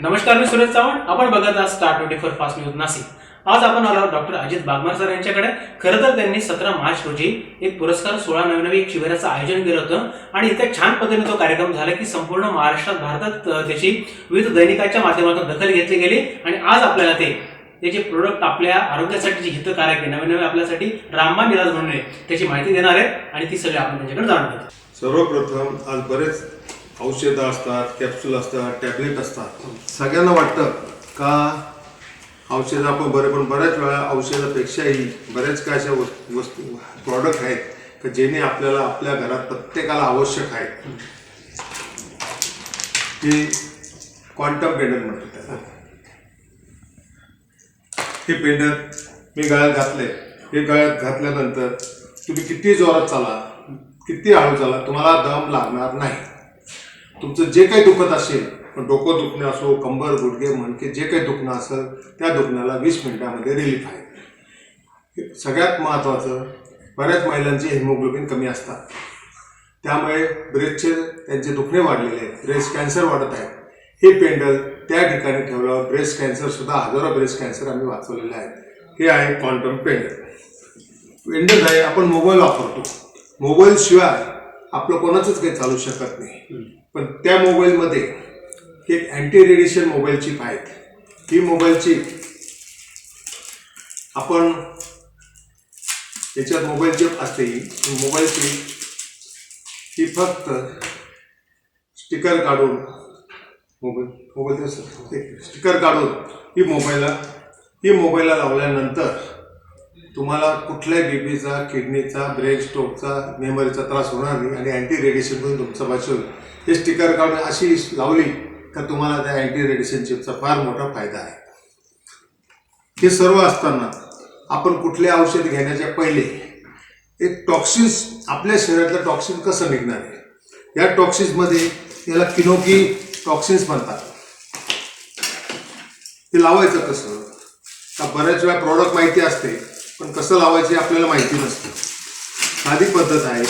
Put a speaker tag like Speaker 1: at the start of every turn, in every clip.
Speaker 1: नमस्कार मी सुरेश चव्हाण. आपण बघत आहात star twenty four fast news Nashik. आज आपण आलो डॉक्टर अजित बागमार सर यांच्याकडे. खरं तर त्यांनी सतरा मार्च रोजी एक पुरस्कार सोळा नवनवी एक शिबिराचं आयोजन केलं होतं. आणि इथे छान पद्धतीने तो कार्यक्रम झाला की संपूर्ण महाराष्ट्रात भारतात त्याची विविध दैनिकाच्या माध्यमातून दखल घेतली गेली. आणि आज आपल्याला ते त्याचे प्रोडक्ट आपल्या आरोग्यासाठी जे हितकारक आहे नवे नवे आपल्यासाठी रामबाण इलाज म्हणून आहे त्याची माहिती देणार आहे. आणि ती सगळी आपण त्यांच्याकडे जाणून घेतो
Speaker 2: सर्वप्रथम आज बरेच औषधं असतात कॅप्सूल असतात टॅबलेट असतात. सगळ्यांना वाटतं का औषधं आपण बरे पण बऱ्याच वेळा औषधापेक्षाही बऱ्याच काय अशा वस्तू प्रॉडक्ट आहेत का जेणे आपल्याला आपल्या घरात प्रत्येकाला आवश्यक आहे हे क्वांटम पेंडर म्हणतात त्याला. हे पेंडर मी गळ्यात घातले हे गळ्यात घातल्यानंतर तुम्ही किती जोरात चाला किती हळू चाला तुम्हाला दम लागणार नाही. तुमचं जे काही दुखत असेल पण डोकं दुखणं असो कंबर गुडघे मणके जे काही दुखणं असेल त्या दुखण्याला वीस मिनिटामध्ये रिलीफ आहे. सगळ्यात महत्त्वाचं बऱ्याच महिलांचे हिमोग्लोबिन कमी असतात. त्यामुळे ब्रेस्टचे त्यांचे दुखणे वाढलेले आहेत ब्रेस्ट कॅन्सर वाढत आहे. हे पेंडल त्या ठिकाणी ठेवल्यावर ब्रेस्ट कॅन्सरसुद्धा हजारो ब्रेस्ट कॅन्सर आम्ही वाचवलेले आहेत. हे आहे क्वांटम पेंडल. पेंडल आहे आपण मोबाईल वापरतो. मोबाईलशिवाय आपलं कोणाचंच काही चालू शकत नाही. पण त्या मोबाईलमध्ये एक अँटी रेडिएशन मोबाईल चिप आहेत. ही मोबाईल चिप आपण याच्यात मोबाईल चिप असते ही. मोबाईल चिप ही फक्त स्टिकर काढून मोबाईल मोबाईल स्टिकर काढून ही मोबाईलला ही मोबाईलला लावल्यानंतर तुम्हाला कुठल्याही बीपीचा किडनीचा ब्रेन स्ट्रोकचा मेमरीचा त्रास होणार नाही आणि अँटी रेडिएशनमधून तुमचं वाचवेल हे स्टिकर काढून अशी लावली का तुम्हाला त्या अँटी रेडिएशन चिपचा फार मोठा फायदा आहे. हे सर्व असताना आपण कुठले औषध घेण्याच्या पहिले एक टॉक्सिन्स आपल्या शरीरातलं टॉक्सिन कसं निघणार आहे? या टॉक्सिन्समध्ये याला किनोकी टॉक्सिन्स म्हणतात. ते लावायचं कसं? का बऱ्याच वेळा प्रॉडक्ट माहिती असते पण कसं लावायचे आपल्याला माहिती नसतं. साधी पद्धत आहे.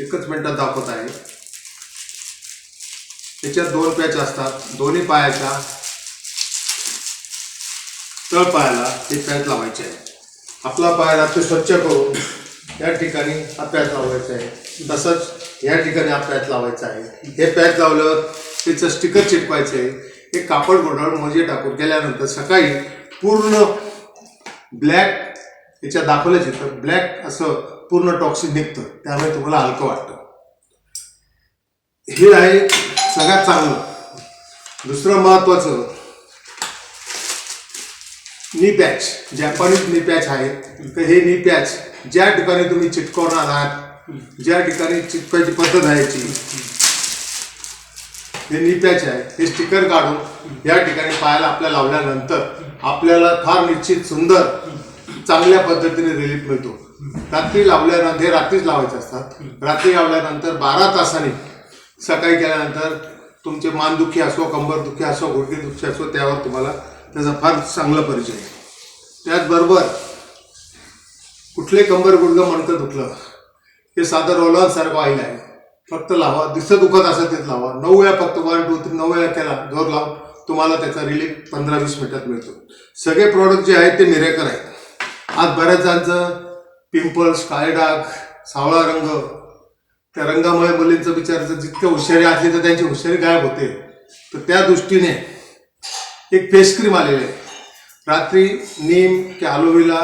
Speaker 2: एकच मिनिटात दाखवत आहे. त्याच्यात दोन पॅच असतात. दोन्ही पायाच्या तळ पायाला हे पॅच लावायचे आहे. आपला पाय रात्री स्वच्छ करून या ठिकाणी हा पॅच लावायचा आहे. तसंच या ठिकाणी हा पॅच लावायचा आहे. हे पॅच लावल्यावर त्याचं स्टिकर चिटवायचं आहे. हे कापड गुंडाळून म्हणजे टाकून गेल्यानंतर सकाळी पूर्ण ब्लॅक याच्यात दाखवलं तर ब्लॅक असं पूर्ण टॉक्सिन निघतं त्यामुळे तुम्हाला हलकं वाटतं. हे आहे सगळ्यात चांगलं. दुसरं महत्त्वाचं नी पॅच जॅपानीज नी पॅच आहे. तर हे नी पॅच ज्या ठिकाणी तुम्ही चिटकवणार आहात ज्या ठिकाणी चिटकायची पद्धत आहे हे निप्याचे आहे. हे स्टिकर काढून या ठिकाणी पायाला आपल्या लावल्यानंतर आपल्याला फार निश्चित सुंदर चांगल्या पद्धतीने रिलीफ मिळतो. रात्री लावल्यानंतर हे रात्रीच लावायचे असतात. रात्री लावल्यानंतर बारा तासांनी सकाळी केल्यानंतर तुमचे मानदुखी असो कंबरदुखी असो गुडघेदुखी असो त्यावर तुम्हाला त्याचा फार चांगला परिचय आहे. त्याचबरोबर कुठले कंबर गुडघं मणकं दुखलं हे साधं रोलांसारखं ऑइल आहे. फक्त लावा. दिसत दुखत असेल तेच लावा. नऊ वेळा फक्त वन टू थ्री नऊ वेळा केला जोर लाव तुम्हाला त्याचा रिलीफ पंधरा वीस मिनिटात मिळतो. सगळे प्रॉडक्ट जे आहेत ते मिरेकर आहेत. आज बऱ्याच जणांचं पिंपल्स काळे डाग सावळा रंग त्या रंगामुळे मुलींचं विचारायचं जितक्या हुशारी असली तर त्यांची हुशारी गायब होते. तर त्या दृष्टीने एक फेस क्रीम आलेली. आहे रात्री नीम की अलोवेला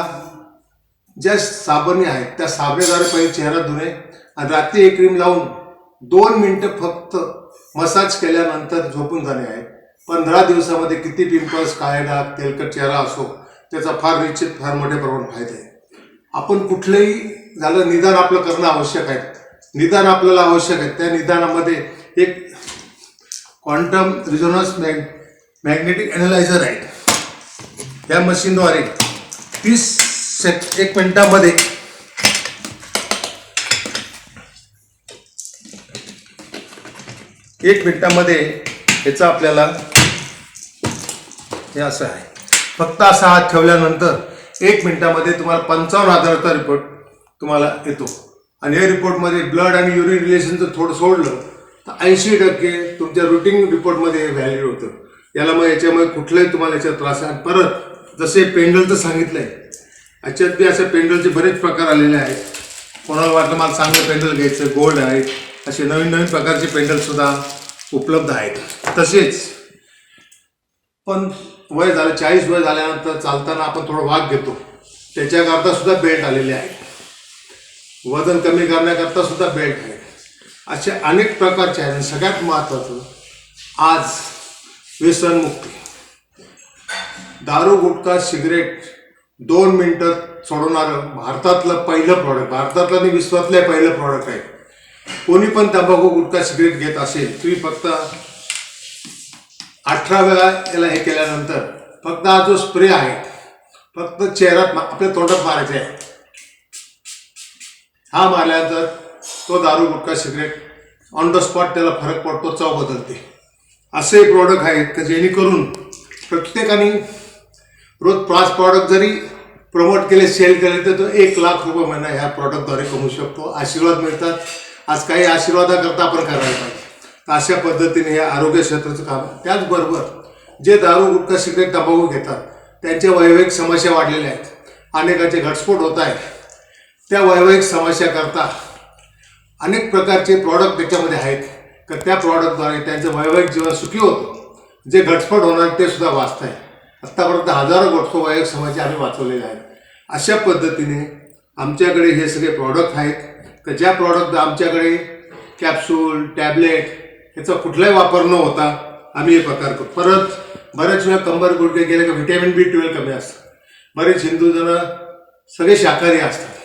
Speaker 2: ज्या साबणी आहेत त्या साबणेद्वारे पहिले चेहरा धुणे आणि रात्री एक क्रीम लावून दोन मिनटं फक्त मसाज केल्यानंतर झोपून जाणे आहे पंधरा दिवसामध्ये किती पिंपल्स काळे डाग तेलकट चेहरा असो त्याचा फार निश्चित फार मोठ्या प्रमाणात फायदा आहे आपण कुठलंही झालं निदान आपलं करणं आवश्यक आहे. निदान आपल्याला आवश्यक आहे. त्या निदानामध्ये एक quantum resonance mag magnetic analyser आहे. या मशीनद्वारे तीस सेक एक मिनटामध्ये एक मिनिटामध्ये याचा आपल्याला हे असं आहे. फक्त असा हात ठेवल्यानंतर एक मिनिटामध्ये तुम्हाला पंचावन्न हजाराचा रिपोर्ट तुम्हाला येतो. आणि या रिपोर्टमध्ये ब्लड आणि युरिन रिलेशनचं थोडं सोडलं तर ऐंशी टक्के तुमच्या रुटीन रिपोर्टमध्ये व्हॅल्यू होतं. याला मग याच्यामुळे कुठलाही तुम्हाला याच्यात त्रास आहे आणि परत जसे पेंडलचं आहे याच्यात बी असे पेंडलचे बरेच प्रकार आलेले आहेत. कोणाला वाटलं मला चांगलं पेंडल घ्यायचं गोल्ड आहे असे नवीन नवीन प्रकारचे पेंडल सुद्धा उपलब्ध आहेत. तसेच पण वय झालं चाळीस वय झाल्यानंतर चालताना आपण थोडं वाघ घेतो. त्याच्याकरता सुद्धा बेल्ट आलेले आहेत. वजन कमी करण्याकरता सुद्धा बेल्ट आहे असे अनेक प्रकारचे आहेत. सगळ्यात महत्त्वाचं आज व्यसनमुक्ती दारू गुटखा सिगरेट दोन मिनटं सोडवणारं भारतातलं पहिलं प्रॉडक्ट भारतातलं आणि विश्वातलं पहिलं प्रॉडक्ट आहे. कोणी पण तंबाखू गुटखा सिगरेट घेत असेल तुम्ही फक्त अठरा वेळा याला हे केल्यानंतर फक्त हा जो स्प्रे आहे फक्त चेहऱ्यात आपल्या तोंडात मारायचा आहे. हा मारल्यानंतर तो दारू gutkha cigarette on the spot त्याला फरक पडतो चव बदलते. असे प्रॉडक्ट आहेत का जेणेकरून प्रत्येकाने रोज पाच प्रॉडक्ट जरी प्रमोट केले सेल केले तर तो एक लाख रुपये महिना ह्या प्रॉडक्टद्वारे कमवू शकतो. आशीर्वाद मिळतात. आज काही आशीर्वादाकरता आपण करायला पाहिजे. तर अशा पद्धतीने हे आरोग्य क्षेत्राचं काम आहे. त्याचबरोबर जे दारू गुटखा सिगरेट तंबाखू घेतात त्यांच्या वैवाहिक समस्या वाढलेल्या आहेत. अनेकांचे घटस्फोट होत आहेत. त्या वैवाहिक समस्याकरता अनेक प्रकारचे प्रॉडक्ट त्याच्यामध्ये आहेत. तर त्या प्रॉडक्टद्वारे त्यांचं वैवाहिक जीवन सुखी होतं. जे घटस्फोट होणार ते सुद्धा वाचत आहे. आत्तापर्यंत हजारो घटस्फोट वैवाहिक समस्या आम्ही वाचवलेल्या आहेत. अशा पद्धतीने आमच्याकडे हे सगळे प्रॉडक्ट आहेत. तर ज्या प्रॉडक्ट आमच्याकडे कॅप्सूल टॅबलेट ह्याचा कुठलाही वापर न होता आम्ही हे प्रकार करतो. परत बऱ्याच वेळा कंबर गुडघे गेले की व्हिटॅमिन बी ट्वेल्व कमी असतं. बरेच हिंदू जण सगळे शाकाहारी असतात.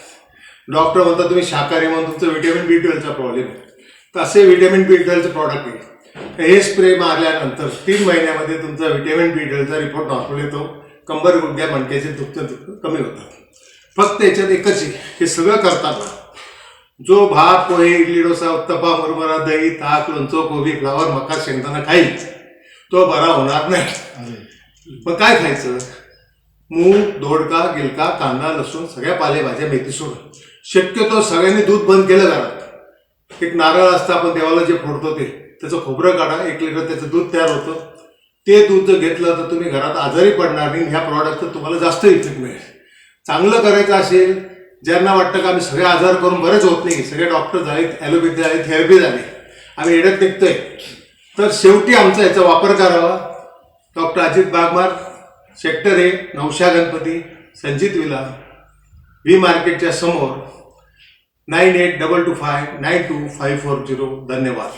Speaker 2: डॉक्टर म्हणतात तुम्ही शाकाहारी म्हणून तुमचं व्हिटॅमिन बी ट्वेल्वचा प्रॉब्लेम आहे. तर असे व्हिटॅमिन बी ट्वेल्वचे प्रॉडक्ट आहे. हे स्प्रे मारल्यानंतर तीन महिन्यामध्ये तुमचा व्हिटॅमिन बी ट्वेल्वचा रिपोर्ट नॉर्मल येतो. कंबर गुडघ्या मणक्याचे दुखतं दुखतं कमी होतात. फक्त याच्यात एकच आहे. हे सगळं करताना जो भात पोहे इडली डोसा उत्तपा मुरमुरा दही ताक लोणचं कोबी फ्लावर मका शेंगदाणा खाईल तो बरा होणार नाही. मग काय खायचं? मूग दोडका गिलका कांदा लसूण सगळ्या पालेभाज्या मेथी सोडून शक्यतो सगळ्यांनी दूध बंद केलं घरात. एक नारळ असतं आपण देवाला जे फोडतो ते. त्याचं खोबरं काढा एक लिटर त्याचं दूध तयार होतं. ते दूध जर घेतलं तर तुम्ही घरात आजारी पडणार नाही ह्या प्रॉडक्टचं तुम्हाला जास्त इफेक्ट मिळेल. चांगलं करायचं असेल ज्यांना वाटतं का आम्ही सगळे आजार करून बरेच होत नाही सगळे डॉक्टर झाले ॲलोपॅथी झाले थेरपी झाले. आम्ही एडत निघतोय. तर शेवटी आमचा याचा वापर करावा. Doctor Ajit Bagmar sector A Navsha Ganpati Sanjit villa V मार्केटच्या समोर nine eight double two five nine two five four zero धन्यवाद.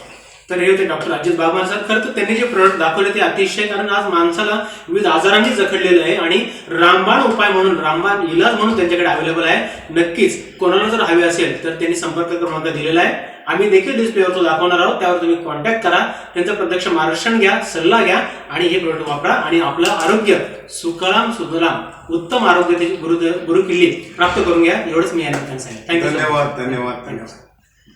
Speaker 1: तर हे होते डॉक्टर अजित बागमार सर. खरं तर त्यांनी जे प्रोडक्ट दाखवले ते अतिशय कारण आज माणसाला विविध आजारांनी जखडलेलं आहे आणि रामबाण उपाय म्हणून रामबाण इलाज म्हणून त्यांच्याकडे अवेलेबल आहे. नक्कीच कोणाला जर हवे असेल तर त्यांनी संपर्क क्रमांक दिलेला आहे. आम्ही देखील डिस्प्लेवर तो दाखवणार आहोत. त्यावर तुम्ही कॉन्टॅक्ट करा. त्यांचं प्रत्यक्ष मार्गदर्शन घ्या सल्ला घ्या आणि हे प्रोडक्ट वापरा आणि आपलं आरोग्य सुखराम सुखलाम उत्तम आरोग्याची गुरु गुरुकिल्ली प्राप्त करून घ्या. एवढंच मी या निमित्ताने थँक्यू
Speaker 2: धन्यवाद धन्यवाद धन्यवाद.